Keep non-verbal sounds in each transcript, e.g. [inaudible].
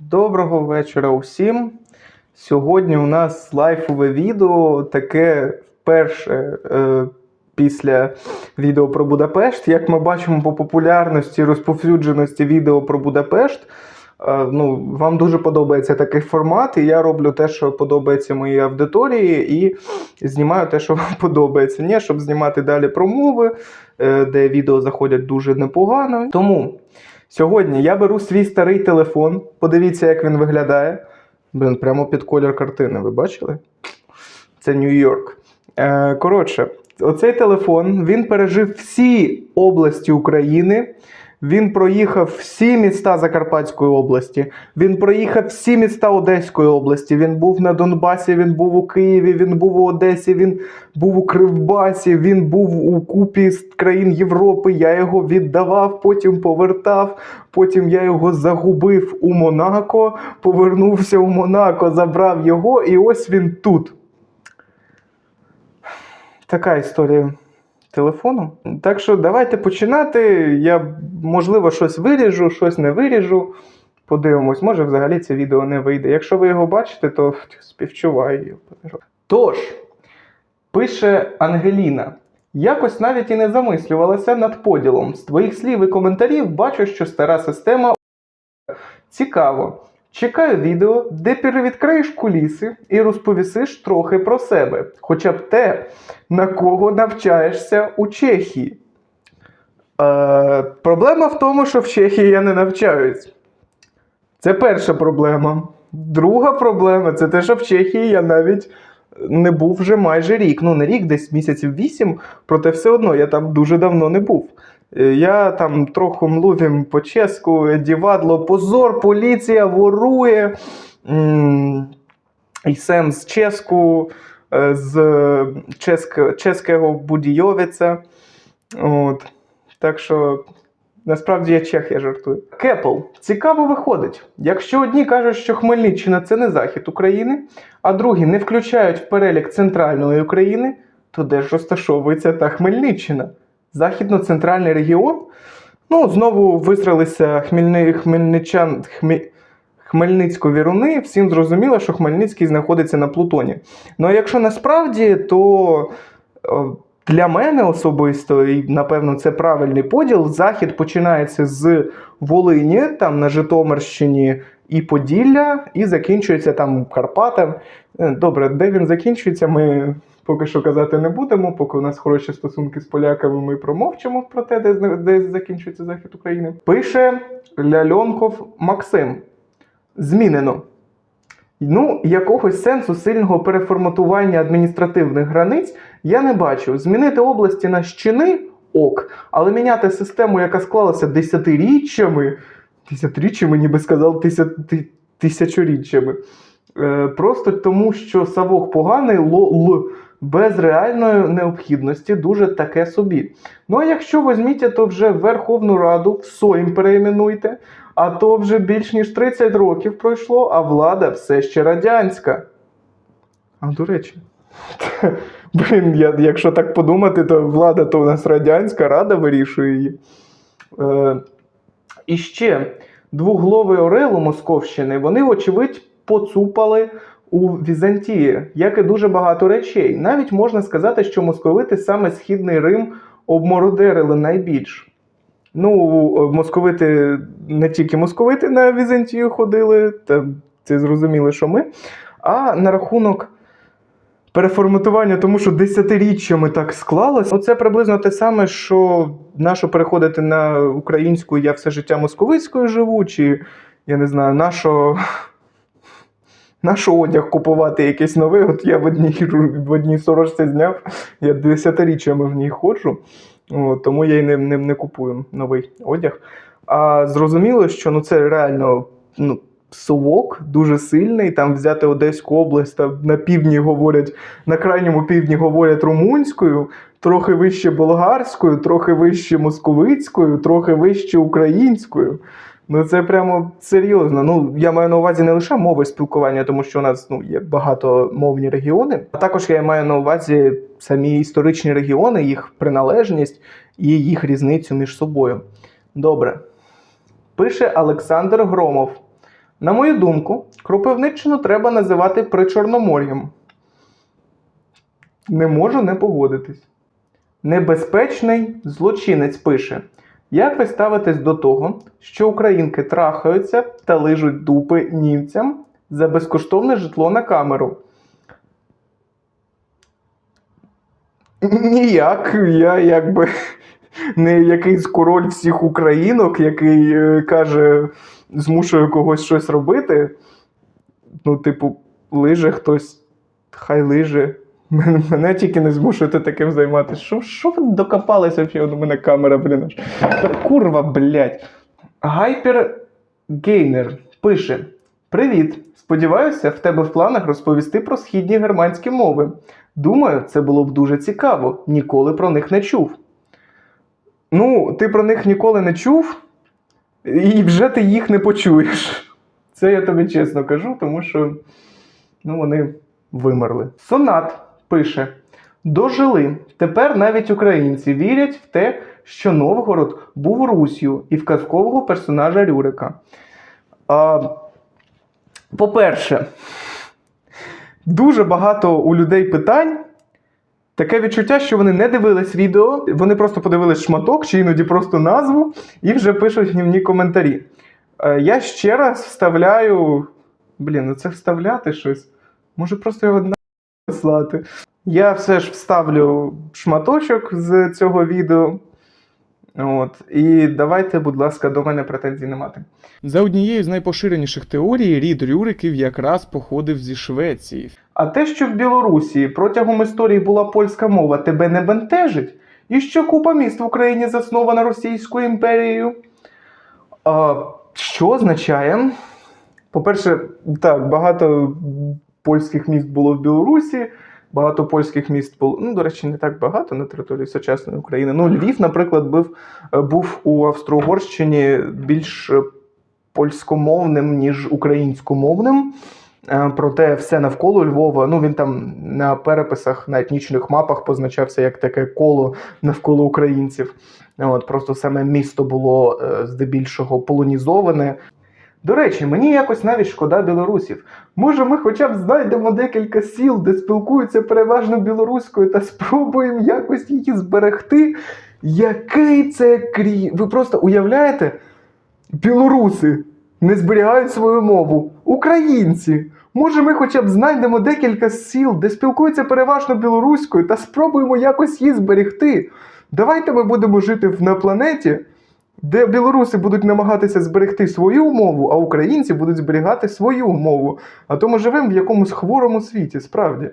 Доброго вечора усім. Сьогодні у нас лайфове відео, таке вперше е, після відео про Будапешт. Як ми бачимо по популярності, розповсюдженості відео про Будапешт. е, ну, вам дуже подобається такий формат, і я роблю те, що подобається моїй аудиторії, і знімаю те, що [laughs] вам подобається. Ні, щоб знімати далі промови, е, де відео заходять дуже непогано. Тому. Сьогодні я беру свій старий телефон. Подивіться, як він виглядає. Блін, прямо під колір картини, ви бачили? Це Нью-Йорк. Е, коротше, оцей телефон він пережив всі області України. Він проїхав всі міста Закарпатської області. Він проїхав всі міста Одеської області. Він був на Донбасі, він був у Києві, він був у Одесі, він був у Кривбасі, він був у купі з країн Європи. Я його віддавав, потім повертав. Потім я його загубив у Монако, повернувся у Монако, забрав його, і ось він тут. Така історія телефону. Так що давайте починати. Я, можливо, щось виріжу, щось не виріжу. Подивимось, може взагалі це відео не вийде. Якщо ви його бачите, то [laughs] співчуваю. Тож, пише Ангеліна. Якось навіть і не замислювалася над поділом. З твоїх слів і коментарів бачу, що стара система цікаво. Чекаю відео, де перевідкриєш куліси і розповісиш трохи про себе, хоча б те, на кого навчаєшся у Чехії. Е, проблема в тому, що в Чехії я не навчаюсь. Це перша проблема. Друга проблема це те, що в Чехії я навіть не був вже майже рік. Ну, не рік, десь місяців вісім, проте все одно я там дуже давно не був. Е, Я там трохи млувім по-чеську, дівадло, позор, поліція ворує. І сем з ческу, е, з чеського Будійовиця. От. Так що насправді я чех, я жартую. Кепл. Цікаво виходить. Якщо одні кажуть, що Хмельниччина це не захід України, а другі не включають в перелік центральної України, то де ж розташовується та Хмельниччина? Західно-центральний регіон? Ну, знову висралися хмельни, хмельничан, хмі, Хмельницько-віруни. Всім зрозуміло, що Хмельницький знаходиться на Плутоні. Ну а якщо насправді, то е, для мене особисто, і напевно це правильний поділ. Захід починається з Волині, там на Житомирщині і Поділля, і закінчується там Карпатам. Е, Добре, де він закінчується, ми поки що казати не будемо. Поки у нас хороші стосунки з поляками, ми промовчимо про те, де, де закінчується захід України. Пише Ляльонков Максим. Змінено. Ну, якогось сенсу сильного переформатування адміністративних границь я не бачу. Змінити області на щини ок, але міняти систему, яка склалася десятиріччями, десятиріччями, ніби сказав, тисячоріччями. Е, просто тому, що Савок поганий, лол без реальної необхідності дуже таке собі. Ну а якщо візьміть, то вже Верховну Раду в Сойм переіменуйте, а то вже більш ніж 30 років пройшло, а влада все ще радянська. А до речі, [laughs] блін, я, якщо так подумати, то влада то у нас радянська, рада вирішує її. Е, і ще двугловий орел у Московщини, вони, вочевидь, поцупали у Візантії, як і дуже багато речей. Навіть можна сказати, що московити саме східний Рим обмородерили найбільш. Ну, московити не тільки московити на Візантію ходили, та це зрозуміло, що ми. А на рахунок переформатування, тому що десятиріччями так склалось. Оце приблизно те саме, що нащо переходити на українську, я все життя московицькою живу, чи я не знаю, нащо. Нащо одяг купувати якийсь новий? От я в одній, в одній сорочці зняв, я десятиріччями в ній ходжу, тому я й не, не, не купую новий одяг. А зрозуміло, що ну, це реально ну, совок дуже сильний. Там взяти Одеську область, там на півдні говорять, на крайньому півдні говорять румунською, трохи вище болгарською, трохи вище московицькою, трохи вище українською. Ну це прямо серйозно. Ну я маю на увазі не лише мови спілкування, тому що у нас ну є багатомовні регіони. А також я маю на увазі самі історичні регіони, їх приналежність і їх різницю між собою. Добре. Пише Олександр Громов. На мою думку, Кропивниччину треба називати Причорномор'ям. Не можу не погодитись. Небезпечний злочинець пише: Як ви ставитесь до того, що українки трахаються та лижуть дупи німцям за безкоштовне житло на камеру? Ніяк, я якби [laughs] не якийсь король всіх українок, який е, каже, змушує когось щось робити. Ну, типу, лиже хтось, хай лиже. Мене, тільки не змушуєте таким займатися. Що, що ви докопалися взагалі? У мене камера, блін. аж. Та курва, блядь. Гайпергейнер пише: Привіт! Сподіваюся, в тебе в планах розповісти про східні германські мови. Думаю, це було б дуже цікаво. Ніколи про них не чув. Ну, ти про них ніколи не чув, і вже ти їх не почуєш. Це я тобі чесно кажу, тому що ну, вони вимерли. Сонат пише: Дожили. Тепер навіть українці вірять в те, що Новгород був Русью і в казкового персонажа Рюрика. По-перше, дуже багато у людей питань. Таке відчуття, що вони не дивились відео, вони просто подивились шматок чи іноді просто назву і вже пишуть гнівні коментарі. Е, Я ще раз вставляю. Блін, ну це вставляти щось. Може просто його на послати. Я все ж вставлю шматочок з цього відео. От. І давайте, будь ласка, до мене претензій не мати. За однією з найпоширеніших теорій, рід Рюриків якраз походив зі Швеції. А те, що в Білорусі протягом історії була польська мова, тебе не бентежить? І що купа міст в Україні заснована Російською імперією? А, що означає? По-перше, так, багато польських міст було в Білорусі, багато польських міст було, ну, до речі, не так багато на території сучасної України. Ну, Львів, наприклад, був, був у Австро-Угорщині більш е, польськомовним, ніж українськомовним. Е, Проте все навколо Львова, ну він там на переписах на етнічних мапах позначався як таке коло навколо українців. От просто саме місто було е, здебільшого полонізоване. До речі, мені якось навіть шкода білорусів. Може, ми хоча б знайдемо декілька сіл, де спілкуються переважно білоруською, та спробуємо якось її зберегти. Який це крі... Ви просто уявляєте? Білоруси не зберігають свою мову. Українці. Може, ми хоча б знайдемо декілька сіл, де спілкуються переважно білоруською, та спробуємо якось її зберегти. Давайте ми будемо жити на планеті, де білоруси будуть намагатися зберегти свою мову, а українці будуть зберігати свою мову. А то ми живемо в якомусь хворому світі, справді.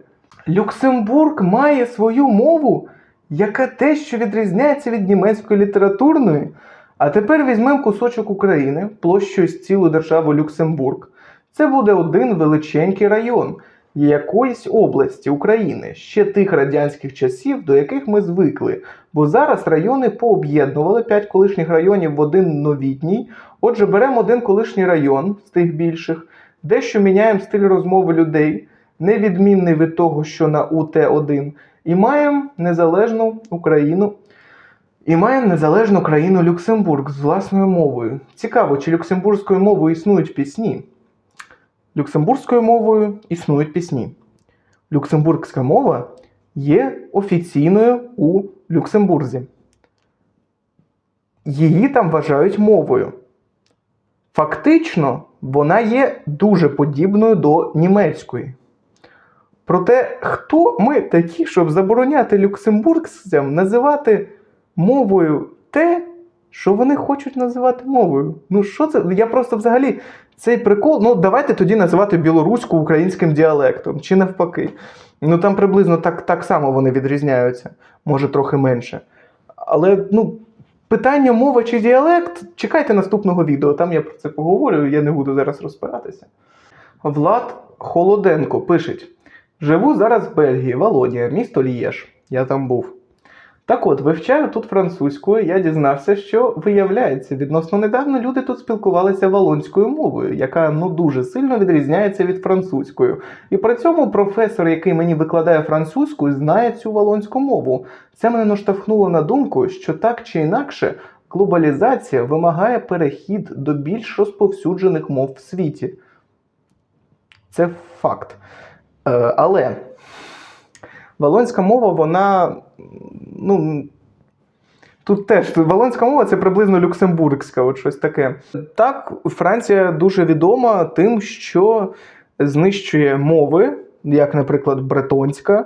Люксембург має свою мову, яка те, що відрізняється від німецької літературної. А тепер візьмемо кусочок України, площею з цілу державу Люксембург. Це буде один величенький район якоїсь області України, ще тих радянських часів, до яких ми звикли. Бо зараз райони пооб'єднували п'ять колишніх районів в один новітній. Отже, беремо один колишній район з тих більших, дещо міняємо стиль розмови людей, невідмінний від того, що на УТ-1, і маємо незалежну Україну. І маємо незалежну країну Люксембург з власною мовою. Цікаво, чи люксембурзькою мовою існують пісні? Люксембурзькою мовою існують пісні. Люксембургська мова є офіційною у Люксембурзі. Її там вважають мовою. Фактично, вона є дуже подібною до німецької. Проте, хто ми такі, щоб забороняти люксембургцям називати мовою те, що вони хочуть називати мовою? Ну, що це? Я просто взагалі цей прикол. Ну, давайте тоді називати білоруську українським діалектом, чи навпаки. Ну там приблизно так, так само вони відрізняються, може трохи менше. Але ну, питання мова чи діалект, чекайте наступного відео, там я про це поговорю, я не буду зараз розпиратися. Влад Холоденко пише: Живу зараз в Бельгії, Володія, місто Лієш. Я там був. Так от, вивчаю тут французькою, я дізнався, що виявляється, відносно недавно люди тут спілкувалися волонською мовою, яка ну дуже сильно відрізняється від французької. І при цьому професор, який мені викладає французьку, знає цю волонську мову. Це мене наштовхнуло на думку, що так чи інакше Глобалізація вимагає перехід до більш розповсюджених мов в світі. Це факт. Е, але валонська мова, вона. Ну, тут теж валонська мова це приблизно люксембургська, от щось таке. Так, Франція дуже відома тим, що знищує мови, як, наприклад, бретонська.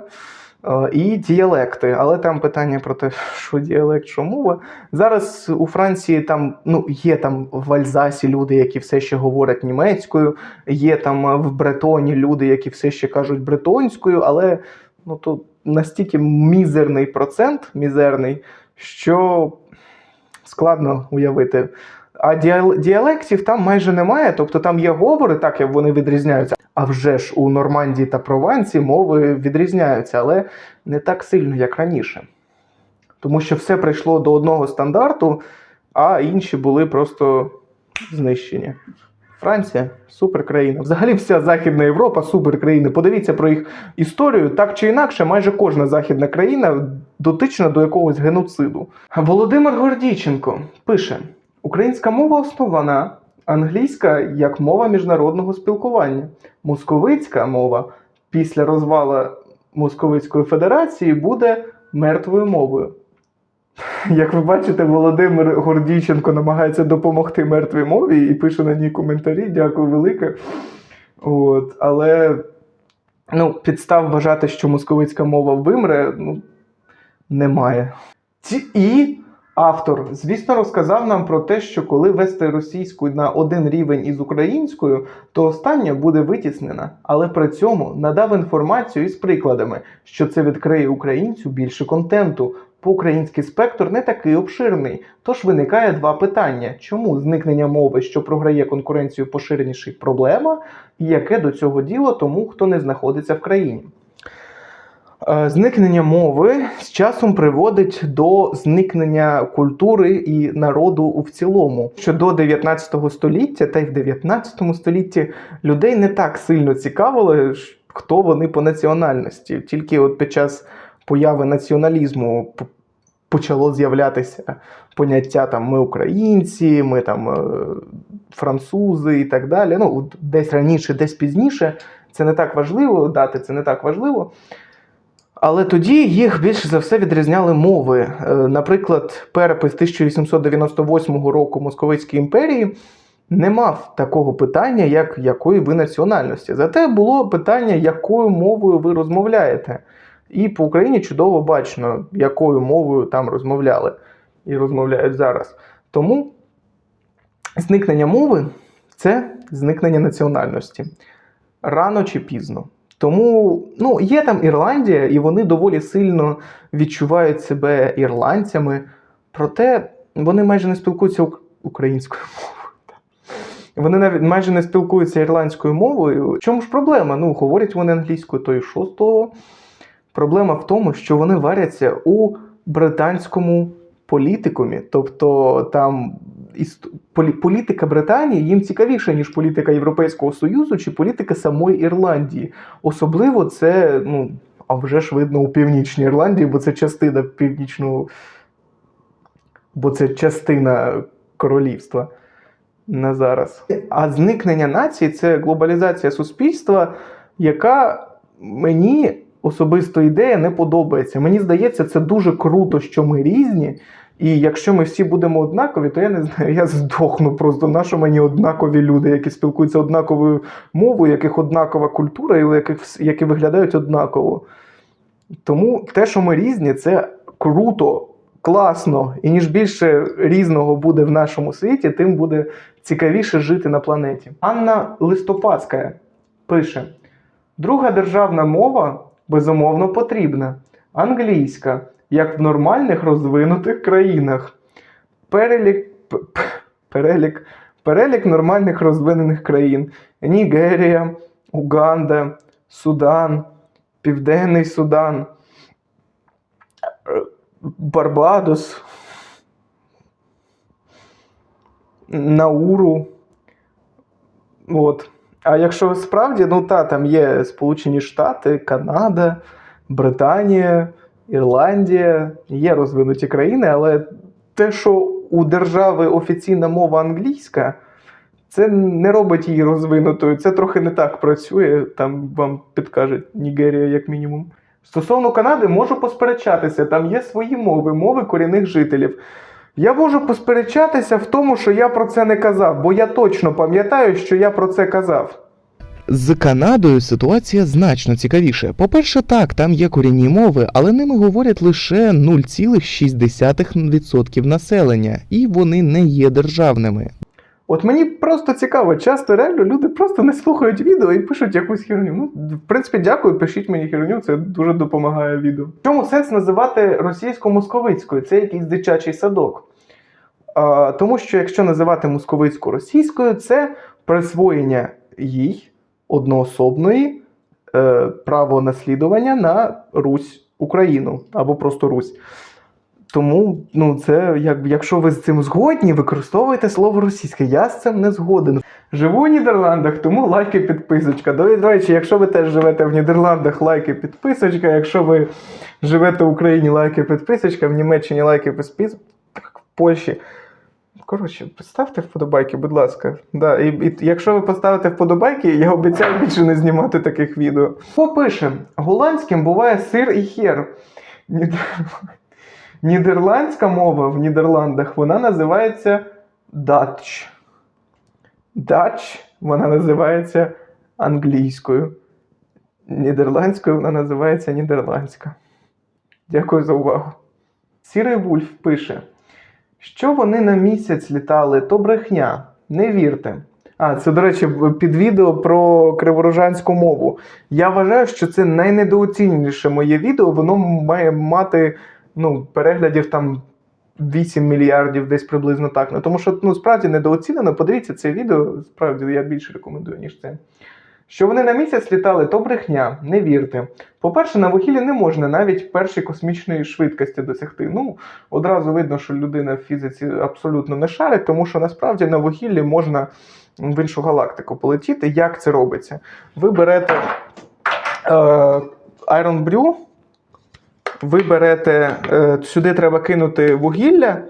е, І діалекти, але там питання про те, що діалект, що мова. Зараз у Франції там ну є там в Альзасі люди, які все ще говорять німецькою, є там в Бретоні люди, які все ще кажуть бретонською, але ну то настільки мізерний процент, мізерний, що складно уявити. А діалектів там майже немає, тобто там є говори, так як вони відрізняються. А вже ж у Нормандії та Провансі мови відрізняються, але не так сильно, як раніше. Тому що все прийшло до одного стандарту, а інші були просто знищені. Франція суперкраїна. Взагалі вся Західна Європа суперкраїни. Подивіться про їх історію. Так чи інакше, майже кожна західна країна дотична до якогось геноциду. Володимир Гордійченко пише: Українська мова основана, англійська як мова міжнародного спілкування, московицька мова після розвала Московицької Федерації буде мертвою мовою. Як ви бачите, Володимир Гордійченко намагається допомогти мертвій мові і пише на ній коментарі. Дякую велике. От, але ну, підстав вважати, що московицька мова вимре, ну, немає. Ці- І автор, звісно, розказав нам про те, що коли вести російську на один рівень із українською, то остання буде витіснена, але при цьому надав інформацію із прикладами, що це відкриє українцю більше контенту. Бо український спектр не такий обширний. Тож виникає два питання: чому зникнення мови, що програє конкуренцію поширеніших проблема, і яке до цього діло тому, хто не знаходиться в країні? Е, Зникнення мови з часом приводить до зникнення культури і народу в цілому. Що до 19 століття та й в 19 столітті людей не так сильно цікавило, хто вони по національності. Тільки от під час появи націоналізму почало з'являтися поняття там ми українці, ми там е, французи і так далі. Ну, десь раніше, десь пізніше. Це не так важливо, дати це не так важливо. Але тоді їх більше за все відрізняли мови. Е, Наприклад, перепис 1898 року Московицької імперії не мав такого питання, як якої ви національності. Зате було питання, якою мовою ви розмовляєте. І по Україні чудово бачно, якою мовою там розмовляли і розмовляють зараз. Тому зникнення мови це зникнення національності рано чи пізно. Тому ну, є там Ірландія, і вони доволі сильно відчувають себе ірландцями, проте вони майже не спілкуються українською мовою. [laughs] Вони навіть майже не спілкуються ірландською мовою. В чому ж проблема? Ну, говорять вони англійською, то і що з того? Проблема в тому, що вони варяться у британському політикумі. Тобто там політика Британії їм цікавіша, ніж політика Європейського Союзу чи політика самої Ірландії. Особливо це, ну, а вже ж видно у Північній Ірландії, бо це частина північного. Бо це частина королівства на зараз. А зникнення нації це глобалізація суспільства, яка мені особисто ідея не подобається. Мені здається, це дуже круто, що ми різні. І якщо ми всі будемо однакові, то я не знаю, я здохну просто. Нащо мені однакові люди, які спілкуються однаковою мовою, яких однакова культура, і у яких які виглядають однаково. Тому те, що ми різні, це круто, класно. І ніж більше різного буде в нашому світі, тим буде цікавіше жити на планеті. Анна Листопадська пише: друга державна мова безумовно потрібна. Англійська, як в нормальних розвинутих країнах. Перелік, перелік, перелік нормальних розвинених країн: Нігерія, Уганда, Судан, Південний Судан, е, Барбадос, Науру. От. А якщо справді, ну та, там є Сполучені Штати, Канада, Британія, Ірландія, є розвинуті країни, але те, що у держави офіційна мова англійська, це не робить її розвинутою. Це трохи не так працює. Там вам підкаже Нігерія, як мінімум. Стосовно Канади, можу посперечатися. Там є свої мови, мови корінних жителів. Я можу посперечатися в тому, що я про це не казав, бо я точно пам'ятаю, що я про це казав. З Канадою ситуація значно цікавіше. По-перше, так, там є корінні мови, але ними говорять лише 0,6% населення, і вони не є державними. От мені просто цікаво, часто реально люди просто не слухають відео і пишуть якусь херню. Ну, в принципі, дякую, пишіть мені херню, це дуже допомагає відео. В чому сенс називати російсько-московицькою? Це якийсь дитячий садок. А, тому що якщо називати московицьку російською, це присвоєння їй одноособної е, право наслідування на Русь Україну або просто Русь. Тому, ну, це як, якщо ви з цим згодні, використовуйте слово російське. Я з цим не згоден. Живу у Нідерландах, тому лайки, підписочка. До речі, якщо ви теж живете в Нідерландах, лайки, підписочка. Якщо ви живете в Україні, лайки, підписочка, в Німеччині лайки, підписочка, в Польщі. Коротше, поставте вподобайки, будь ласка. Да, і, і якщо ви поставите вподобайки, я обіцяю більше не знімати таких відео. Попишем: голландським буває сир і хер. Нідер... [laughs] Нідерландська мова в Нідерландах вона називається Dutch. Dutch вона називається англійською. Нідерландською вона називається нідерландська. Дякую за увагу. Сірий Вульф пише, що вони на місяць літали, то брехня. Не вірте. А, це, до речі, під відео про криворожанську мову. Я вважаю, що це найнедооціненіше моє відео. Воно має мати ну, переглядів там 8 мільярдів, десь приблизно так. Ну, тому що ну, справді недооцінено. Подивіться це відео, справді я більше рекомендую, ніж це. Що вони на місяць літали, то брехня, не вірте. По-перше, на вугіллі не можна навіть першої космічної швидкості досягти. Ну, одразу видно, що людина в фізиці абсолютно не шарить, тому що насправді на вугіллі можна в іншу галактику полетіти. Як це робиться? Ви берете е, Iron Brew, ви берете, е, сюди треба кинути вугілля,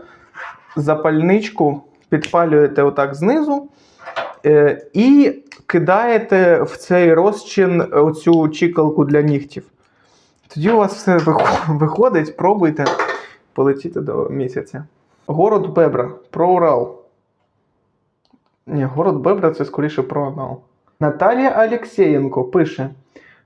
запальничку підпалюєте отак знизу е, і кидаєте в цей розчин оцю чікалку для нігтів. Тоді у вас все виходить, пробуйте полетіти до місяця. Город Бебра про Урал. Ні, город Бебра це скоріше про анал. Наталія Алєксєєнко пише: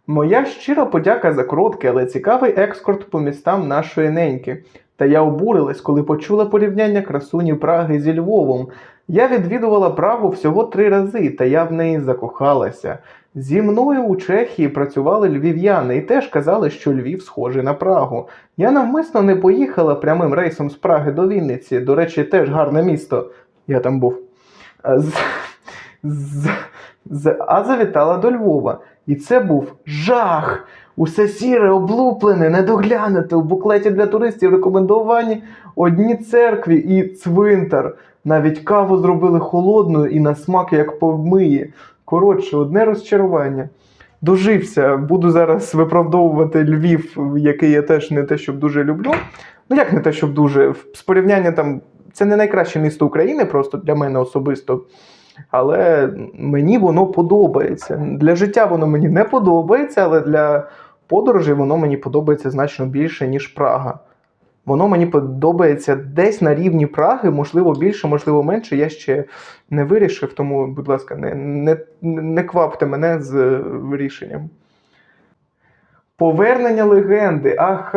Моя щира подяка за короткий, але цікавий екскурт по містам нашої неньки. Та я обурилась, коли почула порівняння красуні Праги зі Львовом. Я відвідувала Прагу всього три рази, та я в неї закохалася. Зі мною у Чехії працювали львів'яни і теж казали, що Львів схожий на Прагу. Я навмисно не поїхала прямим рейсом з Праги до Вінниці. До речі, теж гарне місто. Я там був. З, з, а завітала до Львова. І це був жах. Усе сіре, облуплене, недоглянуте. У буклеті для туристів рекомендовані одні церкві і цвинтар. Навіть каву зробили холодною і на смак як помиє. Коротше, одне розчарування. Дожився, буду зараз виправдовувати Львів, який я теж не те, щоб дуже люблю. Ну як не те, щоб дуже. З порівняння там, це не найкраще місто України, просто для мене особисто. Але мені воно подобається. Для життя воно мені не подобається, але для подорожі воно мені подобається значно більше, ніж Прага. Воно мені подобається десь на рівні Праги, можливо, більше, можливо, менше. Я ще не вирішив, тому, будь ласка, не, не, не квапте мене з е, рішенням. Повернення легенди. Ах.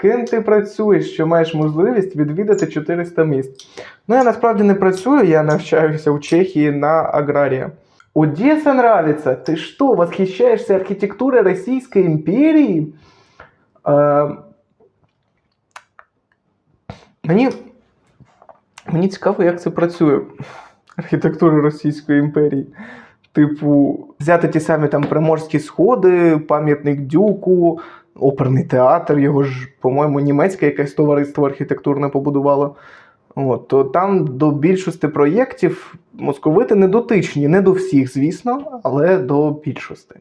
Ким ти працюєш, що маєш можливість відвідати 400 міст? Ну, я насправді не працюю, я навчаюся у Чехії на аграрія. Одесса нравится? Ты что, восхищаешься архитектурой Российской империи? Е, мені, мені цікаво, як це працює. Архітектура Російської імперії. Типу, взяти ті самі там приморські сходи, пам'ятник Дюку, оперний театр, його ж, по-моєму, німецьке якесь товариство архітектурне побудувало. От, то там до більшості проєктів московити не дотичні, не до всіх, звісно, але до більшості.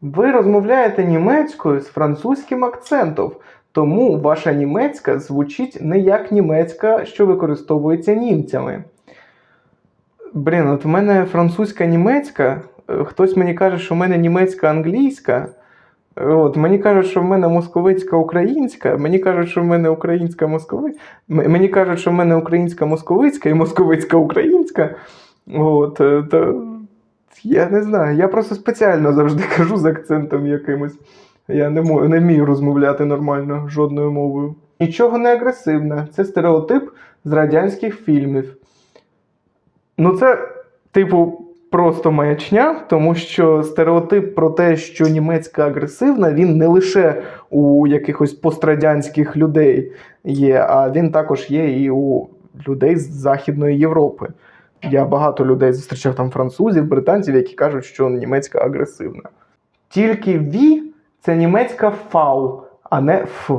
Ви розмовляєте німецькою з французьким акцентом. Тому ваша німецька звучить не як німецька, що використовується німцями. Блін, от в мене французька німецька, е, хтось мені каже, що в мене німецька англійська. От, мені кажуть, що в мене московицька українська, мені кажуть, що в мене українська москови... М- Мені кажуть, що в мене українська московицька і московицька українська. От, е, то я не знаю. Я просто спеціально завжди [laughs] кажу з акцентом якимось. Я не, мо... не вмію розмовляти нормально жодною мовою. Нічого не агресивне. Це стереотип з радянських фільмів. Ну, це, типу, просто маячня, тому що стереотип про те, що німецька агресивна, він не лише у якихось пострадянських людей є, а він також є і у людей з Західної Європи. Я багато людей зустрічав там французів, британців, які кажуть, що німецька агресивна. Тільки ві це німецька фау, а не ф.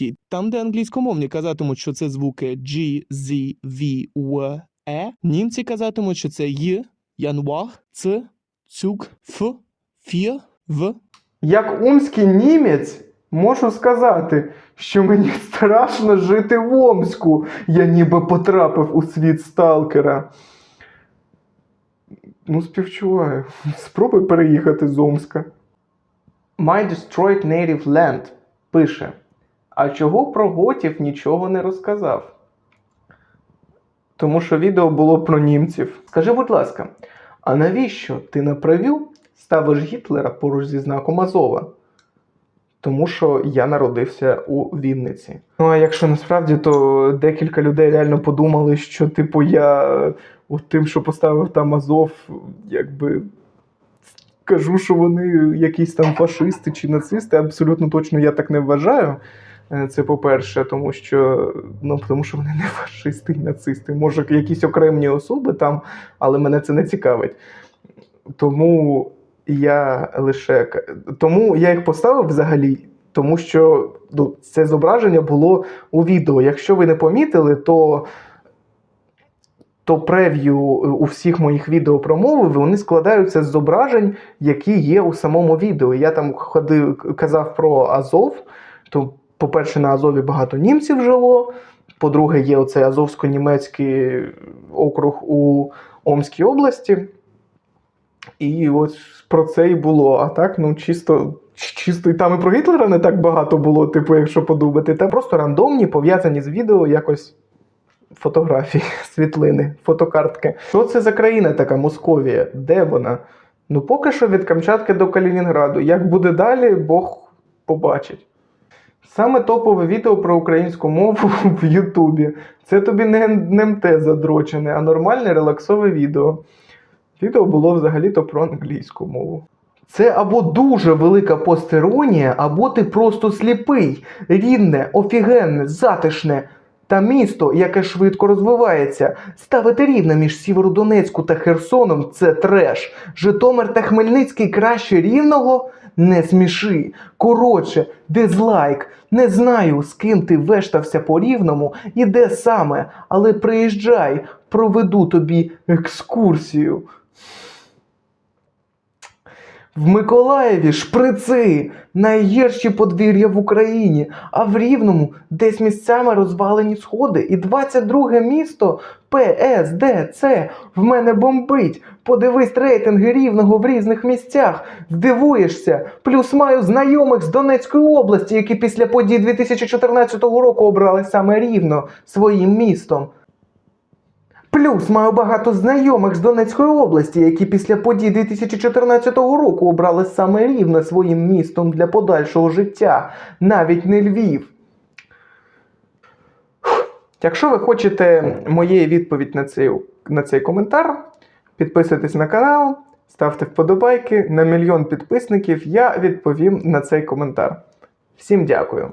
Англійській, там, де англійськомовні казатимуть, що це звуки G, Z, V, W, E, німці казатимуть, що це Й, Януар, Ц, Цюк, Ф, Фір, В. Як омський німець можу сказати, що мені страшно жити в Омську. Я ніби потрапив у світ сталкера. Ну, співчуваю. Спробуй переїхати з Омска. My Destroyed Native Land пише: А чого про готів нічого не розказав? Тому що відео було про німців. Скажи, будь ласка, а навіщо ти на прев'ю ставиш Гітлера поруч зі знаком Азова? Тому що я народився у Вінниці. Ну а якщо насправді, то декілька людей реально подумали, що типу я от тим, що поставив там Азов, якби кажу, що вони якісь там фашисти чи нацисти. Абсолютно точно я так не вважаю. Е, Це по-перше, тому що ну тому що вони не фашисти і нацисти. Може, якісь окремі особи там, але мене це не цікавить. Тому я лише тому я їх поставив взагалі, тому що ну, це зображення було у відео. Якщо ви не помітили, то, то прев'ю у всіх моїх відео про мови вони складаються з зображень, які є у самому відео. Я там ходив, казав про Азов. То, по-перше, на Азові багато німців жило. По-друге, є оцей Азовсько-німецький округ у Омській області. І ось про це і було. А так, ну чисто, чисто і там і про Гітлера не так багато було, типу, якщо подумати. Та просто рандомні, пов'язані з відео якось фотографії, [laughs] світлини, фотокартки. Що це за країна така Московія? Де вона? Ну, поки що від Камчатки до Калінінграду. Як буде далі, Бог побачить. Саме топове відео про українську мову [laughs] в Ютубі. Це тобі не, не МТ задрочене, а нормальне релаксове відео. Відео було взагалі-то про англійську мову. Це або дуже велика постеронія, або ти просто сліпий, рідне, офігенне, затишне та місто, яке швидко розвивається. Ставити рівно між Сєвєродонецьку та Херсоном це треш. Житомир та Хмельницький краще рівного? Не сміши. Коротше, дизлайк. Не знаю, з ким ти вештався по рівному і де саме, але приїжджай, проведу тобі екскурсію. В Миколаєві шприци найгірші подвір'я в Україні, а в Рівному десь місцями розвалені сходи. І 22 місто ПСДЦ в мене бомбить. Подивись рейтинги рівного в різних місцях. Здивуєшся. Плюс маю знайомих з Донецької області, які після подій 2014 року обрали саме рівно своїм містом. Плюс маю багато знайомих з Донецької області, які після подій 2014 року обрали саме Рівне своїм містом для подальшого життя, навіть не Львів. Якщо ви хочете моєї відповідь на цей, на цей коментар, підписуйтесь на канал, ставте вподобайки. На мільйон підписників я відповім на цей коментар. Всім дякую.